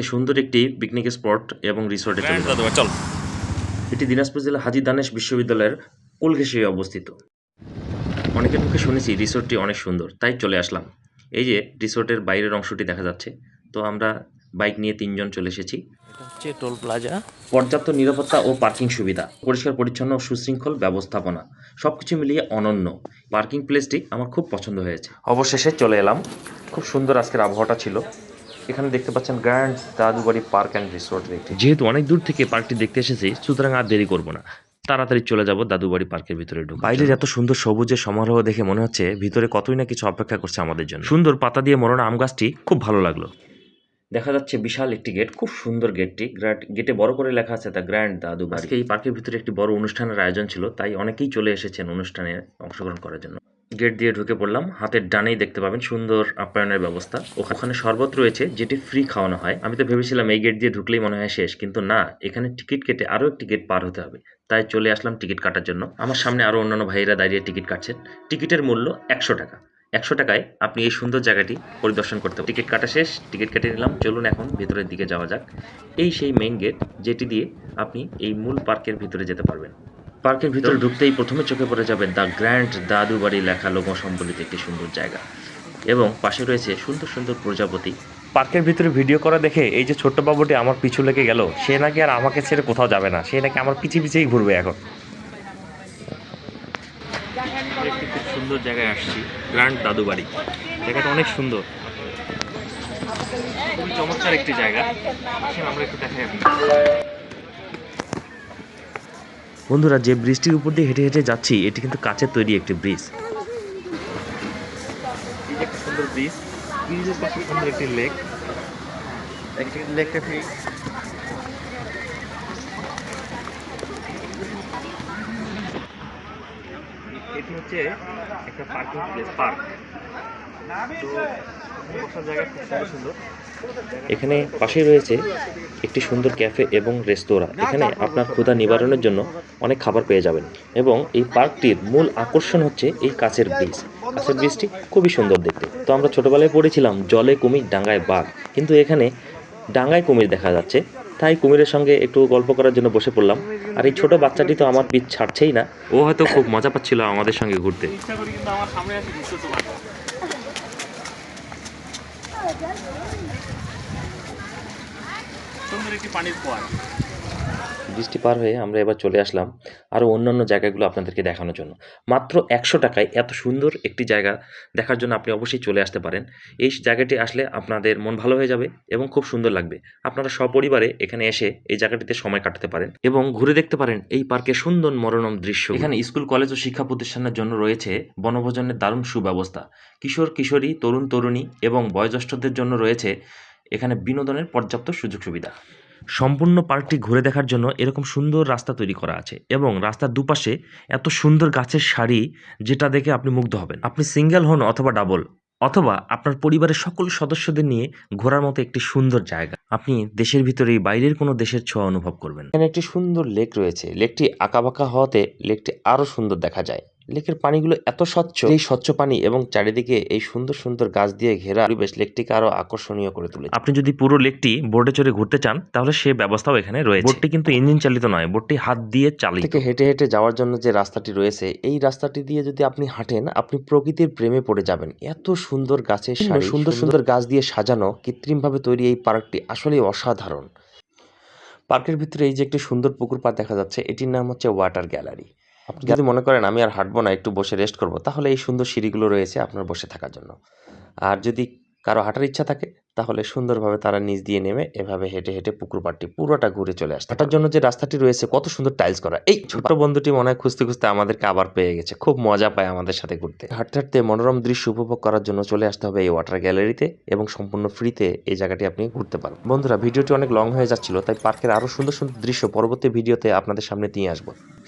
আজকে সুন্দর একটি পিকনিক স্পট এবং রিসোর্টে চলে চল। এটি দিনাজপুর জেলা হাজি দানেশ বিশ্ববিদ্যালয়ের কোলঘেসে অবস্থিত। অনেকের মুখে শুনেছি রিসোর্টটি অনেক সুন্দর তাই চলে আসলাম। এই যে রিসোর্টের বাইরের অংশটি দেখা যাচ্ছে তো আমরা বাইক নিয়ে তিনজন চলে এসেছি। হচ্ছে টোল প্লাজা পর্যাপ্ত নিরাপত্তা ও পার্কিং সুবিধা পরিষ্কার পরিচ্ছন্ন ও সুশৃঙ্খল ব্যবস্থাপনা সবকিছু মিলিয়ে অনন্য। পার্কিং প্লেসটি আমার খুব পছন্দ হয়েছে। অবশেষে চলে এলাম। খুব সুন্দর আজকের আবহাওয়াটা ছিল। এখানে দেখতে পাচ্ছেন grand Dadubari park and resort একটি। যেহেতু অনেক দূর থেকে পার্কটি দেখতে এসেছি সুতরাং আর দেরি করব না। তাড়াতাড়ি চলে যাব দাদুবাড়ি পার্কের ভিতরে ঢুকে। বাইরের এত সুন্দর সবুজের সমারোহ দেখে মনে হচ্ছে ভিতরে কতই না কিছু অপেক্ষা করছে আমাদের জন্য। সুন্দর পাতা দিয়ে মরণ আম গাছটি খুব ভালো লাগল। দেখা যাচ্ছে বিশাল একটি গেট খুব সুন্দর গেটটি গ্র্যান্ড গেটে বড় করে লেখা আছে দ্য গ্র্যান্ড দাদু আজকে এই পার্কের ভিতরে একটি বড় অনুষ্ঠানের আয়োজন ছিল তাই অনেকেই চলে এসেছেন অনুষ্ঠানে অংশগ্রহণ করার জন্য। গেট দিয়ে ঢুকে পড়লাম। হাতের ডানেই দেখতে পাবেন সুন্দর আপ্যায়নের ব্যবস্থা। ওখানে শরবত রয়েছে, যেটি ফ্রি খাওয়ানো হয়। আমি তো ভেবেছিলাম এই গেট দিয়ে ঢুকলেই মনে হয় শেষ, কিন্তু না, এখানে টিকিট কেটে আরও একটি গেট পার হতে হবে। তাই চলে আসলাম টিকিট কাটার জন্য। আমার সামনে আরও অন্যান্য ভাইয়েরা দাঁড়িয়ে টিকিট কাটছেন। টিকিটের মূল্য একশো টাকা। একশো টাকায় আপনি এই সুন্দর জায়গাটি পরিদর্শন করতে। টিকিট কাটা শেষ, টিকিট কেটে নিলাম। চলুন এখন ভিতরের দিকে যাওয়া যাক। এই সেই মেইন গেট যেটি দিয়ে আপনি এই মূল পার্কের ভিতরে যেতে পারবেন। পার্কের ভিতরে ঢুকতেই প্রথমে চোখে পড়ে যাবে দ্য গ্র্যান্ড দাদু বাড়ি লেখা লোগো সম্বলিত একটি সুন্দর জায়গা। এবং পাশে রয়েছে সুন্দর সুন্দর প্রজাপতি। পার্কের ভিতরে ভিডিও করা দেখে এই যে ছোট্ট বাবুটি আমার পিছু লেগে গেল সে নাকি আর আমাকে ছেড়ে কোথাও যাবে না সে নাকি আমার পিছিয়ে পিছিয়েই ঘুরবে এখন। একটি খুব সুন্দর জায়গায় আসছি গ্র্যান্ড দাদু বাড়ি জায়গাটা অনেক সুন্দর। খুবই চমৎকার একটি জায়গা। আমরা একটু দেখাই বন্ধুরা, যে ব্রিজটির উপর দিয়ে হেঁটে হেঁটে যাচ্ছি, এটি কিন্তু কাচের তৈরি একটি ব্রিজ। একটা সুন্দর ব্রিজ। সুন্দর একটি লেক। ফ্রি। এটি হচ্ছে একটা পার্কিং প্লেস, পার্ক। এখানে পাশেই রয়েছে একটি সুন্দর ক্যাফে এবং রেস্তোরাঁ। এখানে আপনার ক্ষুধা নিবারণের জন্য অনেক খাবার পেয়ে যাবেন এবং এই পার্কটির মূল আকর্ষণ হচ্ছে এই কাছের ব্রিজ। কাছের ব্রিজটি খুবই সুন্দর দেখতে। তো আমরা ছোটবেলায় পড়েছিলাম জলে কুমির, ডাঙ্গায় বাঘ। কিন্তু এখানে ডাঙ্গায় কুমির দেখা যাচ্ছে। তাই কুমিরের সঙ্গে একটু গল্প করার জন্য বসে পড়লাম। আর এই ছোট বাচ্চাটি তো আমার পিঠ ছাড়ছেই না। ও হয়তো খুব মজা পাচ্ছিল আমাদের সঙ্গে ঘুরতে। ইচ্ছা করি কিন্তু আমার সামনে সুন্দর একটি পানির ফোয়ারা বৃষ্টি পার হয়ে আমরা এবার চলে আসলাম আরও অন্যান্য জায়গাগুলো আপনাদেরকে দেখানোর জন্য। মাত্র একশো টাকায় এত সুন্দর একটি জায়গা দেখার জন্য আপনি অবশ্যই চলে আসতে পারেন। এই জায়গাটি আসলে আপনাদের মন ভালো হয়ে যাবে এবং খুব সুন্দর লাগবে। আপনারা সপরিবারে এখানে এসে এই জায়গাটিতে সময় কাটাতে পারেন এবং ঘুরে দেখতে পারেন এই পার্কের সুন্দর মনোরম দৃশ্য। এখানে স্কুল, কলেজ ও শিক্ষা প্রতিষ্ঠানের জন্য রয়েছে বনভোজনের দারুণ সুব্যবস্থা। কিশোর, কিশোরী, তরুণ, তরুণী এবং বয়োজ্যেষ্ঠদের জন্য রয়েছে এখানে বিনোদনের পর্যাপ্ত সুযোগ সুবিধা। সম্পূর্ণ পার্কটি ঘুরে দেখার জন্য এরকম সুন্দর রাস্তা তৈরি করা আছে এবং রাস্তার দুপাশে এত সুন্দর গাছের সারি যেটা দেখে আপনি মুগ্ধ হবেন। আপনি সিঙ্গেল হন অথবা ডাবল, অথবা আপনার পরিবারের সকল সদস্যদের নিয়ে ঘোরার মতো একটি সুন্দর জায়গা। আপনি দেশের ভিতরেই বাইরের কোনো দেশের ছোঁয়া অনুভব করবেন এখানে একটি সুন্দর লেক রয়েছে। লেকটি আঁকাবাঁকা হওয়াতে লেকটি আরও সুন্দর দেখা যায়। লেকের পানিগুলো এত স্বচ্ছ। এই স্বচ্ছ পানি এবং চারিদিকে এই সুন্দর সুন্দর গাছ দিয়ে ঘেরা পরিবেশ লেকটিকে আরও আকর্ষণীয় করে তুলে আপনি যদি পুরো লেকটি বোর্ডে চড়ে ঘুরতে চান তাহলে সে ব্যবস্থাও এখানে রয়েছে। বোর্ডটি কিন্তু ইঞ্জিন চালিত নয় বোর্ডটি হাত দিয়ে চালিত। থেকে হেঁটে হেঁটে যাওয়ার জন্য যে রাস্তাটি রয়েছে এই রাস্তাটি দিয়ে যদি আপনি হাঁটেন আপনি প্রকৃতির প্রেমে পড়ে যাবেন। এত সুন্দর গাছের সারি সুন্দর সুন্দর গাছ দিয়ে সাজানো কৃত্রিমভাবে তৈরি এই পার্কটি আসলে অসাধারণ। পার্কের ভিতরে এই যে একটি সুন্দর পুকুর পাড় দেখা যাচ্ছে এটির নাম হচ্ছে ওয়াটার গ্যালারি। আপনি যদি মনে করেন আমি আর হাঁটবো না, একটু বসে রেস্ট করব, তাহলে এই সুন্দর সিঁড়িগুলো রয়েছে আপনার বসে থাকার জন্য। আর যদি কারও হাঁটার ইচ্ছা থাকে, তাহলে সুন্দরভাবে তারা নিচ দিয়ে নেমে এভাবে হেঁটে হেঁটে পুকুর পাড়টি পুরোটা ঘুরে চলে আসে হাঁটার জন্য যে রাস্তাটি রয়েছে, কত সুন্দর টাইলস করা। এই ছোট্ট বন্ধুটি মনে হয় খুঁজতে খুঁজতে আমাদেরকে আবার পেয়ে গেছে। খুব মজা পায় আমাদের সাথে ঘুরতে। হাঁটতে হাঁটতে মনোরম দৃশ্য উপভোগ করার জন্য চলে আসতে হবে এই ওয়াটার গ্যালারিতে এবং সম্পূর্ণ ফ্রিতে এই জায়গাটি আপনি ঘুরতে পারবেন। বন্ধুরা ভিডিওটি অনেক লং হয়ে যাচ্ছিল, তাই পার্কের আরও সুন্দর সুন্দর দৃশ্য পরবর্তী ভিডিওতে আপনাদের সামনে নিয়ে আসব।